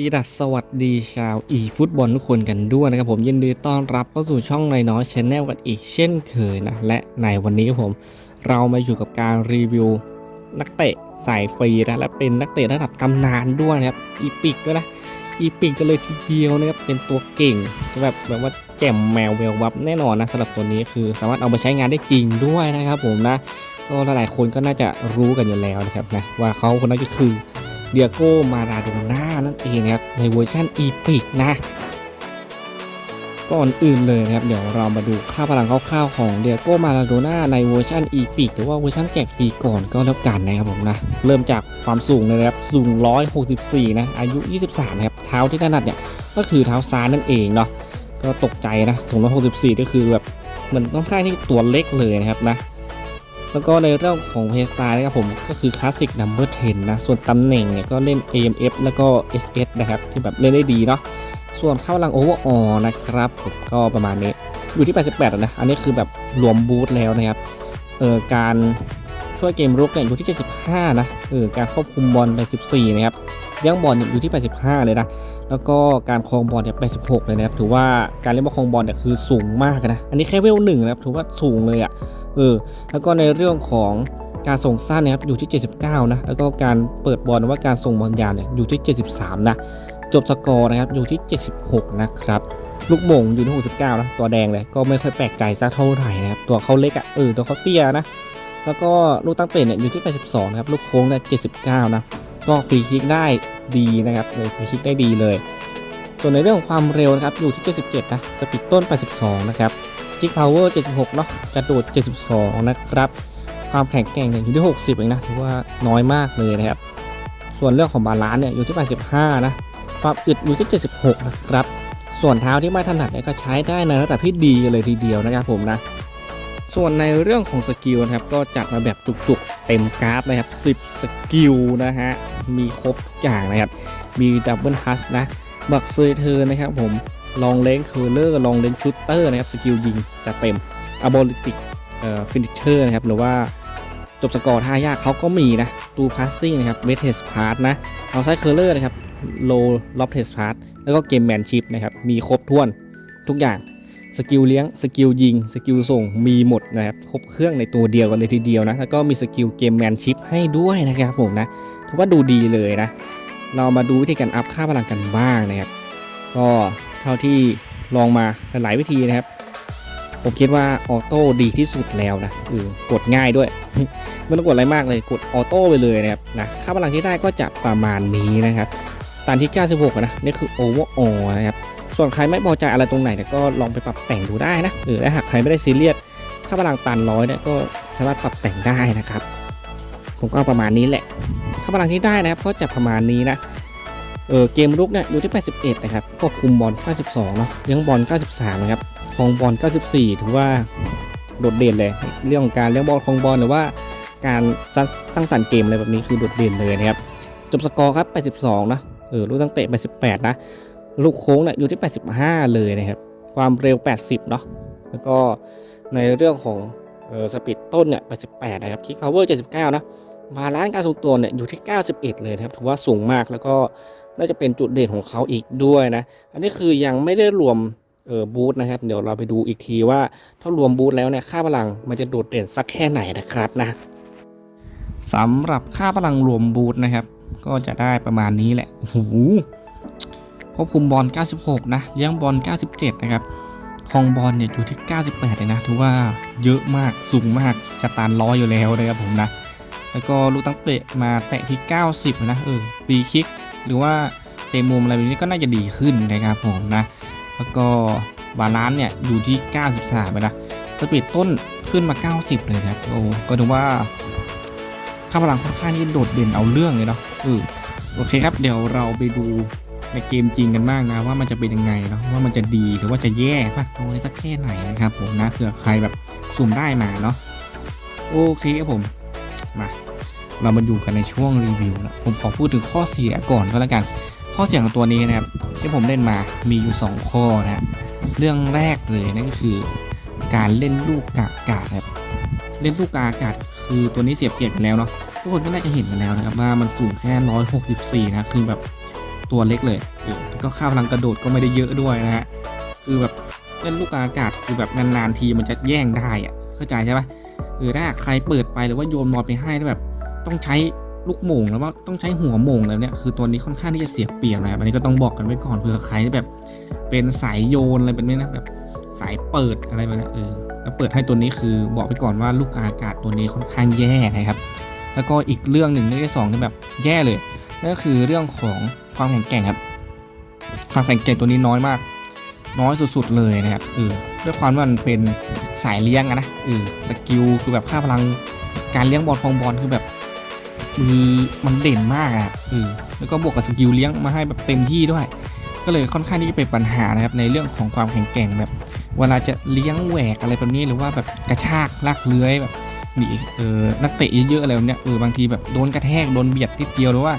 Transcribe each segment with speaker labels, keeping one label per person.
Speaker 1: ีดัสสวัสดีชาวอีฟุตบอลทุกคนกันด้วยนะครับผมยินดีต้อนรับเข้าสู่ช่องในน้อยชแนลกันอีกเช่นเคยนะ และในวันนี้ครับผม เรามาอยู่กับการรีวิว นักเตะสายฟรีนะและเป็นนักเตะระดับตำนานด้วยนะครับอีปิกด้วยนะอีปิกกันเลยทีเดียวนะครับเป็นตัวเก่งแบบแบบว่าแจ่มแมวเวลวับแน่นอนนะสำหรับตัวนี้คือสามารถเอาไปใช้งานได้จริงด้วยนะครับผมนะก็หลายๆคนก็น่าจะรู้กันอยู่แล้วนะครับนะว่าเขาคนนั้นก็คือเดียโก้มาราโดน่า นั่นเองนะครับในเวอร์ชันอีพิกนะก่อนอื่นเลยนะครับเดี๋ยวเรามาดูค่าพลังคร่าวๆของเดียโก้มาราโดน่าในเวอร์ชันอีพิกหรือว่าเวอร์ชันแจกฟรีก่อนก็แล้วกันนะครับผมนะเริ่มจากความสูงเลยนะครับสูง 164 นะอายุ 23 นะครับเท้าที่ถนัดเนี่ยก็คือเท้าซ้ายนั่นเองเนาะก็ตกใจนะสูง164 ก็คือแบบเหมือนต้องค่ายที่ตัวเล็กเลยนะครับนะ แล้วก็ในเรื่องของเพย์สไตล์นะครับผมก็คือคลาสสิกนัมเบอร์10นะส่วนตำแหน่งเนี่ยก็เล่น AMF แล้วก็ SS นะครับที่แบบเล่นได้ดีเนาะส่วนเข้าลังโอเวอร์ออนะครับผมก็ประมาณนี้อยู่ที่ 88นะอันนี้คือแบบรวมบูทแล้วนะครับเออการช่วยเกมรุกเนี่ยอยู่ที่ 75 นะเออการควบคุมบอลไป 14 นะครับเลี้ยงบอลอยู่ที่ 85 เลยนะ แล้วก็การครองบอลเนี่ย 86 เลยนะครับ ถือว่าการเล่นบอลครองบอลเนี่ยคือสูงมากนะ อันนี้แค่เวลหนึ่งนะครับ ถือว่าสูงเลยอะ เออแล้วก็ในเรื่องของการส่งสั้นนะครับอยู่ที่ 79 นะ แล้วก็การเปิดบอลว่าการส่งบอลยาวเนี่ยอยู่ที่ 73 นะ จบสกอร์นะครับอยู่ที่ 76 นะครับ ลูกโมงอยู่ที่ 69 นะ ตัวแดงเลยก็ไม่ค่อยแปลกใจสักเท่าไหร่นะครับ ตัวเขาเล็กอะ่ะ เออ ตัวเขาเตี้ยนะ แล้วก็ลูกตั้งเตะเนี่ยอยู่ที่ 82 นะครับ ลูกโค้งเนี่ย 79 นะ ก็ฟรีคิกได้ดีนะครับเลยฟรีคิกได้ดีเลย ส่วนในเรื่องของความเร็วนะครับอยู่ที่ 77 นะสปีดต้น 82 นะครับ จิกพาวเวอร์76 เนาะกระโดด 72 นะครับ ความแข็งแกร่งเนี่ยอยู่ที่ 60 เองนะ ถือว่าน้อยมากเลยนะครับ ส่วนเรื่องของบาลานซ์เนี่ยอยู่ที่ 85 นะ ความอึดอยู่ที่ 76 นะครับ ส่วนเท้าที่ไม่ถนัดเนี่ยก็ใช้ได้ในระดับที่ดีเลยทีเดียวนะครับผมนะ ส่วนในเรื่องของสกิลนะครับ ก็จัดมาแบบจุกๆ เต็มกราฟนะครับ 10 สกิลนะฮะ มีครบอย่างนะครับ มีดับเบิลฮัสนะ บักเซยเธอนะครับผม ลองเลนเคอร์เลอร์ลองเลนชูตเตอร์นะครับสกิลยิงจะเต็มอะบลิติกเอ่อฟินิชเชอร์นะครับหรือว่าจบสกอร์ท่ายากเขาก็มีนะตูพาสซิ่งนะครับเวทเทสพาร์ตนะเอาไซเคอร์เลอร์นะครับโลล็อบเทสพาร์ตแล้วก็เกมแมนชิพนะครับมีครบถ้วนทุกอย่างสกิลเลี้ยงสกิลยิงสกิลส่งมีหมดนะครับครบเครื่องในตัวเดียวกันเลยทีเดียวนะแล้วก็มีสกิลเกมแมนชิพให้ด้วยนะครับผมนะถือว่าดูดีเลยนะ เรามาดูวิธีการอัพค่าพลังกันบ้างนะครับก็ ท่าที่ลองมาหลายวิธีนะครับ ผมคิดว่าออโต้ดีที่สุดแล้วนะเออกดง่ายด้วย ไม่ต้องกดอะไรมากเลยกดออโต้ไปเลยนะครับนะค่าพลังที่ได้ก็จะประมาณนี้นะครับตามที่ 96 นะนี่คือโอเวอร์ออนะครับส่วนใครไม่พอใจอะไรตรงไหนเนี่ยก็ลองไปปรับแต่งดูได้นะเออและหากใครไม่ได้ซีเรียสค่าพลังตันร้อยเนี่ยก็สามารถปรับแต่งได้นะครับ ผมก็ประมาณนี้แหละค่าพลังที่ได้นะครับก็จะประมาณนี้นะ เออเกมรุกเนี่ยอยู่ที่ 81 นะครับควบคุมบอล 92 เนาะเลี้ยงบอล 93 นะครับคองบอล 94 ถือว่าโดดเด่นเลย เรื่องของการเลี้ยงบอลคองบอลหรือว่าการสร้างสร้างสรรค์เกมอะไรแบบนี้คือโดดเด่นเลยนะครับ จบสกอร์ครับ 82 นะเออลูกตั้งเตะ 88 นะ ลูกโค้งเนี่ยอยู่ที่ 85 เลยนะครับ ความเร็ว 80 เนาะแล้วก็ในเรื่องของเออสปีดต้นเนี่ย 88 นะครับคิกพาวเวอร์ 79 นะมาล้านการทรงตัวเนี่ยอยู่ที่ 91 เลยนะครับถือว่าสูงมากแล้วก็ น่าจะเป็นจุดเด่นของเขาอีกด้วยนะ อันนี้คือยังไม่ได้รวมเออบูธนะครับ เดี๋ยวเราไปดูอีกทีว่าถ้ารวมบูธแล้วเนี่ยค่าพลังมันจะโดดเด่นสักแค่ไหนนะครับนะสำหรับค่าพลังรวมบูธนะครับ ก็จะได้ประมาณนี้แหละโอ้โหควบคุมบอล 96 นะเลี้ยงบอล 97 นะครับคองบอลเนี่ยอยู่ที่ 98 เลยนะ ถือว่าเยอะมาก สูงมากจะตานร้อยอยู่แล้วนะครับผมนะ แล้วก็ลูกตั้งเตะมาแตะที่ 90 นะ เออฟรีคิก หรือว่าเตะมุมอะไรแบบนี้ก็น่าจะดีขึ้นนะครับผมนะ แล้วก็บาลานซ์เนี่ยอยู่ที่ 93ไปนะสปีดต้นขึ้นมา 90 เลยครับโอ้ก็ถือว่าค่าพลังค่อนข้างที่โดดเด่นเอาเรื่องเลยเนาะเออโอเคครับ เดี๋ยวเราไปดูในเกมจริงกันบ้างนะว่ามันจะเป็นยังไงเนาะว่ามันจะดีหรือว่าจะแย่มากน้อยสักแค่ไหนนะครับผมนะเผื่อใครแบบสุ่มได้มาเนาะโอเคครับผมมา เรามาดูกันในช่วงรีวิวนะผมขอพูดถึงข้อเสียก่อนก็แล้วกัน ข้อเสียของตัวนี้นะครับที่ผมเล่นมามีอยู่ 2 ข้อนะเรื่องแรกเลยนั่นก็คือการเล่นลูกกาอากาศครับเล่นลูกกาอากาศคือตัวนี้เสียเปรียบไปแล้วเนาะทุกคนก็น่าจะเห็นกันแล้วนะครับว่ามันสูงแค่ 164 นะคือแบบตัวเล็กเลยก็ค่าพลังกระโดดก็ไม่ได้เยอะด้วยนะฮะคือแบบเล่นลูกกาอากาศคือแบบนานๆทีมันจะแย่งได้อะเข้าใจใช่ปะเออถ้าใครเปิดไปหรือว่าโยนบอลไปให้แล้วแบบ ต้องใช้ลูกโมงแล้วว่าต้องใช้หัวโมงแล้วเนี่ยคือตัวนี้ค่อนข้างที่จะเสียเปรียบนะครับอันนี้ก็ต้องบอกกันไว้ก่อนเผื่อใครที่แบบเป็นสายโยนอะไรแบบนี้นะแบบสายเปิดอะไรแบบนี้เออแล้วเปิดให้ตัวนี้คือบอกไปก่อนว่าลูกอากาศตัวนี้ค่อนข้างแย่นะครับ แล้วก็อีกเรื่องหนึ่งเรื่องที่สองที่แบบแย่เลยนั่นก็คือเรื่องของความแข็งแกร่งครับความแข็งแกร่งตัวนี้น้อยมาก น้อยสุดๆเลยนะครับเออด้วยความว่ามันเป็นสายเลี้ยงนะเออสกิลคือแบบค่าพลังการเลี้ยงบอลฟองบอลคือแบบ มือมันเด่นมากอะเออแล้วก็บวกกับสกิลเลี้ยงมาให้แบบเต็มที่ด้วย ก็เลยค่อนข้างที่จะเป็นปัญหานะครับในเรื่องของความแข็งแกร่งแบบ เวลาจะเลี้ยงแหวกอะไรแบบนี้หรือว่าแบบกระชากลากเลื้อยแบบหนีเออนักเตะเยอะๆอะไรแบบเนี้ยเออบางทีแบบโดนกระแทกโดนเบียดนิดเดียวหรือว่า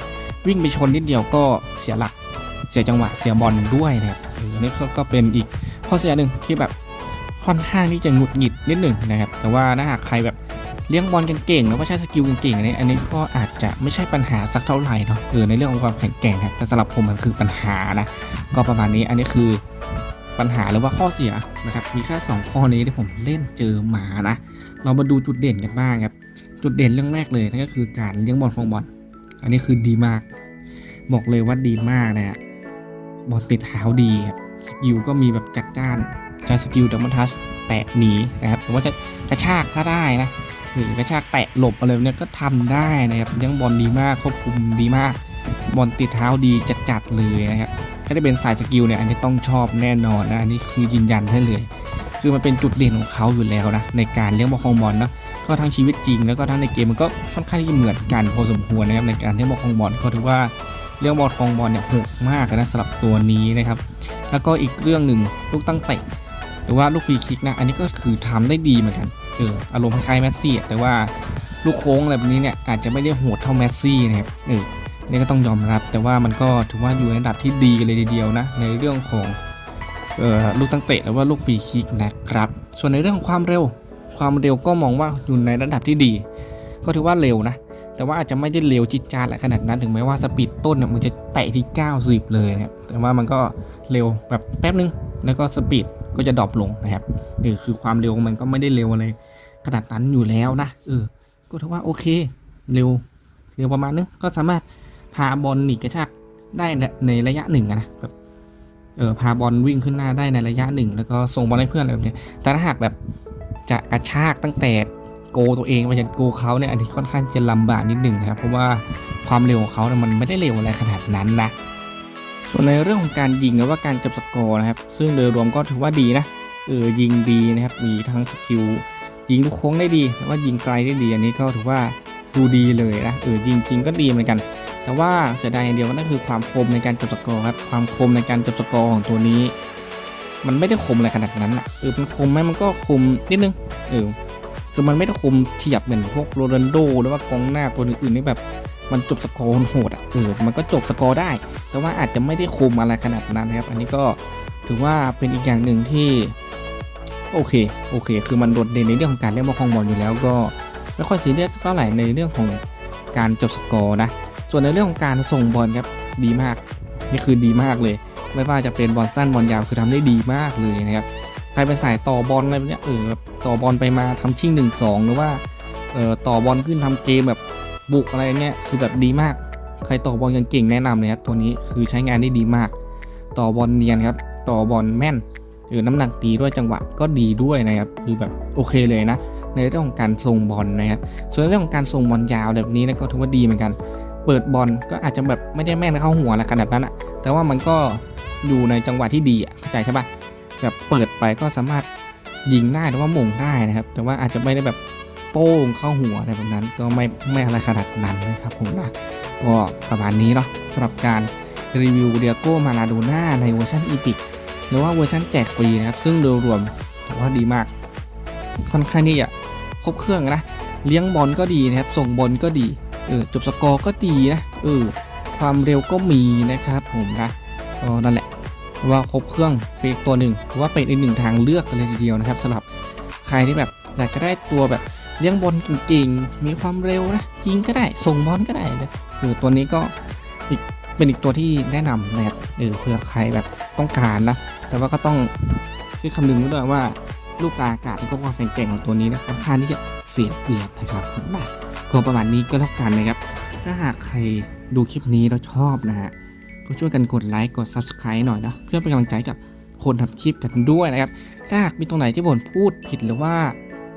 Speaker 1: วิ่งไปชนนิดเดียวก็เสียหลักเสียจังหวะเสียบอลด้วยนะครับเออนี่ก็ก็เป็นอีกข้อเสียหนึ่งที่แบบค่อนข้างที่จะหงุดหงิดนิดหนึ่งนะครับ แต่ว่าถ้าหากใครแบบ เลี้ยงบอลเก่งๆแล้วก็ใช้สกิลเก่งๆอันนี้อันนี้ก็อาจจะไม่ใช่ปัญหาสักเท่าไหร่เนาะเออในเรื่องของความแข็งแกร่งครับแต่สำหรับผมมันคือปัญหานะก็ประมาณนี้อันนี้คือปัญหาหรือว่าข้อเสียนะครับมีแค่สองข้อนี้ที่ผมเล่นเจอมานะ เรามาดูจุดเด่นกันบ้างครับ จุดเด่นเรื่องแรกเลยนั่นก็คือการเลี้ยงบอลฟองบอลอันนี้คือดีมาก บอกเลยว่าดีมากนะฮะบอลติดเท้าดีครับสกิลก็มีแบบจัดจ้านใช้สกิลดับเบิลทัชแตะหนีนะครับหรือว่าจะกระชากก็ได้นะ หรือกระชากแตะหลบอะไรแบบเนี้ยก็ทำได้นะครับเลี้ยงบอลดีมากควบคุมดีมาก บอลติดเท้าดีจัดๆเลยนะครับถ้าได้เป็นสายสกิลเนี่ยอันนี้ต้องชอบแน่นอนนะอันนี้คือยืนยันให้เลย คือมันเป็นจุดเด่นของเขาอยู่แล้วนะในการเลี้ยงบอลคองบอลเนาะก็ทั้งชีวิตจริงแล้วก็ทั้งในเกมมันก็ค่อนข้างที่จะเหมือนกันพอสมควรนะครับในการเลี้ยงบอลคองบอลก็ถือว่าเลี้ยงบอลคองบอลเนี่ยโหดมากนะสำหรับตัวนี้นะครับ แล้วก็อีกเรื่องหนึ่งลูกตั้งเตะหรือว่าลูกฟรีคิกนะ อันนี้ก็คือทำได้ดีเหมือนกัน เอออารมณ์คล้ายๆแมสซี่แต่ว่าลูกโค้งอะไรแบบนี้เนี่ยอาจจะไม่ได้โหดเท่าแมสซี่นะครับเออนี่ก็ต้องยอมรับ แต่ว่ามันก็ถือว่าอยู่ในระดับที่ดีกันเลยทีเดียวนะ ในเรื่องของเออลูกตั้งเตะหรือว่าลูกฟรีคิกนะครับ ส่วนในเรื่องของความเร็ว ความเร็วก็มองว่าอยู่ในระดับที่ดี ก็ถือว่าเร็วนะ แต่ว่าอาจจะไม่ได้เร็วจิตจาดอะไรขนาดนั้น ถึงแม้ว่าสปีดต้นเนี่ยมันจะแตะที่ 90 เลยนะครับแต่ว่ามันก็เร็วแบบแป๊บนึง แล้วก็สปีด ก็จะดรอปลงนะครับนี่คือความเร็วมันก็ไม่ได้เร็วอะไรขนาดนั้นอยู่แล้วนะเออ ก็ถือว่าโอเค เร็วเร็วประมาณนึงก็สามารถพาบอลหนีกระชากได้ในระยะหนึ่งนะแบบเออพาบอลวิ่งขึ้นหน้าได้ในระยะหนึ่งแล้วก็ส่งบอลให้เพื่อนอะไรแบบนี้แต่ถ้าหากแบบจะกระชากตั้งแต่โกตัวเองไปจนโกเขาเนี่ยอันนี้ค่อนข้างจะลำบากนิดหนึ่งนะครับเพราะว่าความเร็วของเขาเนี่ยมันไม่ได้เร็วอะไรขนาดนั้นนะ ส่วนในเรื่องของการยิงหรือว่าการจับสกอร์นะครับ ซึ่งโดยรวมก็ถือว่าดีนะเออยิงดีนะครับมีทั้งสกิลยิงลูกโค้งได้ดีแล้วว่ายิงไกลได้ดีอันนี้ก็ถือว่าดูดีเลยนะเออยิงจริงก็ดีเหมือนกัน แต่ว่าเสียดายอย่างเดียวก็นั่นคือความคมในการจับสกอร์ครับความคมในการจับสกอร์ของตัวนี้ มันไม่ได้คมอะไรขนาดนั้นอะเออมันคมไหมมันก็คมนิดนึงเออคือมันไม่ได้คมเฉียบเหมือนพวกโรนัลโดหรือว่ากองหน้าตัวอื่นๆนี่แบบ มันจบสกอร์โหดอะเออมันก็จบสกอร์ได้ แต่ว่าอาจจะไม่ได้คุมอะไรขนาดนั้นนะครับ อันนี้ก็ถือว่าเป็นอีกอย่างหนึ่งที่โอเคโอเค คือมันโดดเด่นในเรื่องของการเล่นบอลคองบอลอยู่แล้วก็ไม่ค่อยซีเรียสเท่าไหร่ในเรื่องของการจบสกอร์นะ ส่วนในเรื่องของการส่งบอลครับดีมากนี่คือดีมากเลย ไม่ว่าจะเป็นบอลสั้นบอลยาวคือทำได้ดีมากเลยนะครับใครเป็นสายต่อบอลอะไรแบบเนี้ยเออแบบต่อบอลไปมาทำชิ่งหนึ่งสองหรือว่าเออต่อบอลขึ้นทำเกมแบบ บุกอะไรเงี้ยคือแบบดีมาก ใครต่อบอลเก่งแนะนำเลยครับตัวนี้คือใช้งานได้ดีมาก ต่อบอลเนียนครับ ต่อบอลแม่นเออน้ำหนักดีด้วยจังหวะก็ดีด้วยนะครับคือแบบโอเคเลยนะ ในเรื่องของการส่งบอลนะครับส่วนเรื่องของการส่งบอลยาวแบบนี้นะก็ถือว่าดีเหมือนกัน เปิดบอลก็อาจจะแบบไม่ได้แม่นเข้าหัวอะขนาดนั้นอะแต่ว่ามันก็อยู่ในจังหวะที่ดีอะเข้าใจใช่ปะแบบเปิดไปก็สามารถยิงได้หรือว่าหม่งได้นะครับ แต่ว่าอาจจะไม่ได้แบบ โป้งเข้าหัวอะไรแบบนั้น ก็ไม่ไม่อะไรขนาดนั้นนะครับผมนะก็ประมาณนี้เนาะสำหรับการรีวิวเดียโก้มาลาโดน่าในเวอร์ชันอีพิกหรือว่าเวอร์ชันแจกฟรีนะครับซึ่งโดยรวมถือว่าดีมาก ค่อนข้างที่จะครบเครื่องนะ เลี้ยงบอลก็ดีนะครับ ส่งบอลก็ดีเออจบสกอร์ก็ดีนะเออความเร็วก็มีนะครับผมนะก็นั่นแหละว่าครบเครื่องเป็นตัวหนึ่งถือว่าเป็นอีกหนึ่งทางเลือกกันเลยทีเดียวนะครับสำหรับใครที่แบบอยากจะได้ตัวแบบ เลี้ยงบอลจริงๆ มีความเร็วนะยิงก็ได้ ส่งบอลก็ได้นะเออตัวนี้ก็อีกเป็นอีกตัวที่แนะนำนะครับเออเผื่อใครแบบต้องการนะ แต่ว่าก็ต้องคิดคำนึงด้วยว่าลูกกาอากาศที่ก็ความแข็งแกร่งของตัวนี้นะค่อนข้างที่จะเสียเปรียบนะครับมาก็ประมาณนี้ก็แล้วกันนะครับ ถ้าหากใครดูคลิปนี้แล้วชอบนะฮะก็ช่วยกันกดไลค์กด Subscribe หน่อยนะ เพื่อเป็นกำลังใจกับคนทำคลิปกันด้วยนะครับ ถ้าหากมีตรงไหนที่ผมพูดผิดหรือว่า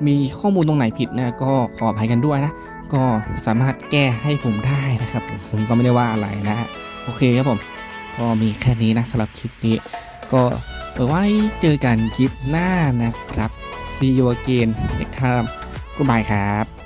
Speaker 1: มีข้อมูลตรงไหนผิดนะก็ขออภัยกันด้วยนะ ก็สามารถแก้ให้ผมได้นะครับ ผมก็ไม่ได้ว่าอะไรนะฮะโอเคครับผม ก็มีแค่นี้นะสำหรับคลิปนี้ ก็ไว้เจอกันคลิปหน้านะครับ see you again next time goodbye ครับ